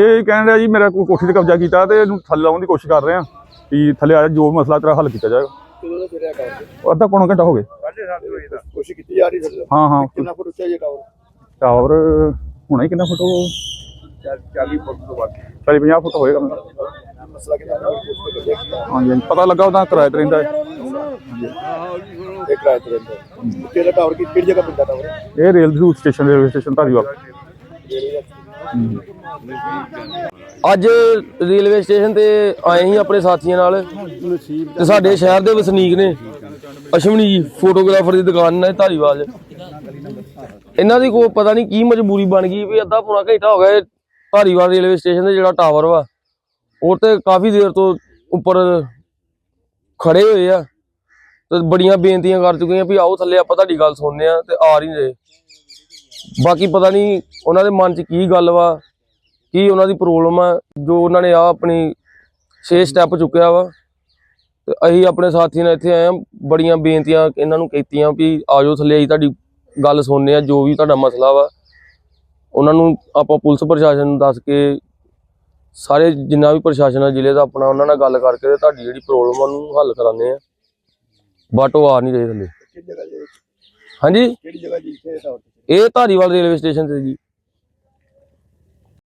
ਇਹ ਕਹਿਣ ਰਿਹਾ ਜੀ ਮੇਰਾ ਕੋਈ ਕੋਠੀ ਤੇ ਕਬਜ਼ਾ ਕੀਤਾ ਤੇ ਇਹਨੂੰ ਥੱਲੇ ਲਾਉਣ ਦੀ ਕੋਸ਼ਿਸ਼ ਕਰ ਰਹੇ ਆ ਵੀ ਥੱਲੇ ਆ ਜਾ, ਮਸਲਾ ਤੇਰਾ ਹੱਲ ਕੀਤਾ ਜਾਏਗਾ। ਅੱਧਾ ਪੌਣਾ ਘੰਟਾ ਹੋ ਗਿਆ ਕੋਸ਼ਿਸ਼ ਕੀਤੀ ਜਾ ਰਹੀ ਸਰ। ਹਾਂ ਹਾਂ। ਕਿੰਨਾ ਫੁੱਟ ਉੱਚਾ ਜੇ ਟਾਵਰ ਟਾਵਰ ਹੋਣਾ ਹੀ ਕਿੰਨਾ ਫੁੱਟ ਉਹ 40 ਫੁੱਟ ਤੋਂ ਵੱਧ। 40 50 ਫੁੱਟ ਹੋਏਗਾ। ਮਸਲਾ ਕਿੰਨਾ ਹਾਂਜੀ ਪਤਾ ਲੱਗਾ ਉਹਦਾ ਕਿਰਾਏ ਤੇ ਰਹਿੰਦਾ ਹੈ। ਇਹ ਕਿਰਾਏ ਤੇ ਰਹਿੰਦਾ ਕਿਹੜਾ ਟਾਵਰ ਕੀ ਕਿਹੜੀ ਜਗ੍ਹਾ ਪੈਂਦਾ ਟਾਵਰ ਇਹ rail station railway station Dhariwal. ਅੱਜ ਰੇਲਵੇ ਸਟੇਸ਼ਨ ਤੇ ਆਏ ਸੀ ਆਪਣੇ ਸਾਥੀਆਂ ਨਾਲ ਤੇ ਸਾਡੇ ਸ਼ਹਿਰ ਦੇ ਵਸਨੀਕ ਨੇ। ਅਸ਼ਵਨੀ ਜੀ, ਫੋਟੋਗ੍ਰਾਫਰ ਦੀ ਦੁਕਾਨ ਹੈ ਧਾਰੀਵਾਲ ਇਹਨਾਂ ਦੀ ਕੋਈ ਪਤਾ ਨਹੀਂ ਕੀ ਮਜਬੂਰੀ ਬਣ ਗਈ ਵੀ ਅੱਧਾ ਪੌਣਾ ਘੰਟਾ ਹੋ ਗਿਆ ਧਾਰੀਵਾਲ ਰੇਲਵੇ ਸਟੇਸ਼ਨ ਤੇ ਜਿਹੜਾ ਟਾਵਰ ਵਾ, ਉਹ ਤੇ ਕਾਫੀ ਦੇਰ ਤੋਂ ਉੱਪਰ ਖੜੇ ਹੋਏ ਆ ਤੇ ਬੜੀਆਂ ਬੇਨਤੀਆਂ ਕਰ ਚੁੱਕੇ ਆ ਵੀ ਆਓ ਥੱਲੇ ਆਪਾਂ ਤੁਹਾਡੀ ਗੱਲ ਸੁਣਨੇ ਆ ਤੇ ਆ ਨਹੀਂ ਰਹੇ। ਬਾਕੀ ਪਤਾ ਨਹੀਂ ਉਹਨਾਂ ਦੇ ਮਨ 'ਚ ਕੀ ਗੱਲ ਵਾ ਕੀ ਉਹਨਾਂ ਦੀ ਪ੍ਰੋਬਲਮ ਆ ਜੋ ਉਹਨਾਂ ਨੇ ਆ ਆਪਣੀ 6 ਸਟੈਪ ਚੁੱਕਿਆ ਵਾ। ਤੇ ਅਸੀਂ ਆਪਣੇ ਸਾਥੀ ਨਾਲ ਇੱਥੇ ਆਏ ਆ ਬੜੀਆਂ ਬੇਨਤੀਆਂ ਇਹਨਾਂ ਨੂੰ ਕੀਤੀਆਂ ਵੀ ਆਜੋ ਥੱਲੇ ਅਸੀਂ ਤੁਹਾਡੀ ਗੱਲ ਸੁਣਨੇ ਆ ਜੋ ਵੀ ਤੁਹਾਡਾ ਮਸਲਾ ਵਾ। ਉਹਨਾਂ ਨੂੰ ਆਪਾਂ ਪੁਲਿਸ ਪ੍ਰਸ਼ਾਸਨ ਨੂੰ ਦੱਸ ਕੇ ਸਾਰੇ ਜਿੰਨਾ ਵੀ ਪ੍ਰਸ਼ਾਸਨ ਆ ਜ਼ਿਲ੍ਹੇ ਦਾ ਆਪਣਾ ਉਹਨਾਂ ਨਾਲ ਗੱਲ ਕਰਕੇ ਤੇ ਤੁਹਾਡੀ ਜਿਹੜੀ ਪ੍ਰੋਬਲਮ ਉਹਨੂੰ ਹੱਲ ਕਰਾਉਂਦੇ ਆ ਬਟ ਉਹ ਆ ਨਹੀਂ ਰਹੇ ਥੱਲੇ। ਹਾਂਜੀ? ਕਿਹੜੀ ਜਗ੍ਹਾ ਜੀ ਇੱਥੇ? ਇਹ ਧਾਰੀਵਾਲ ਰੇਲਵੇ ਸਟੇਸ਼ਨ ਤੇ ਜੀ।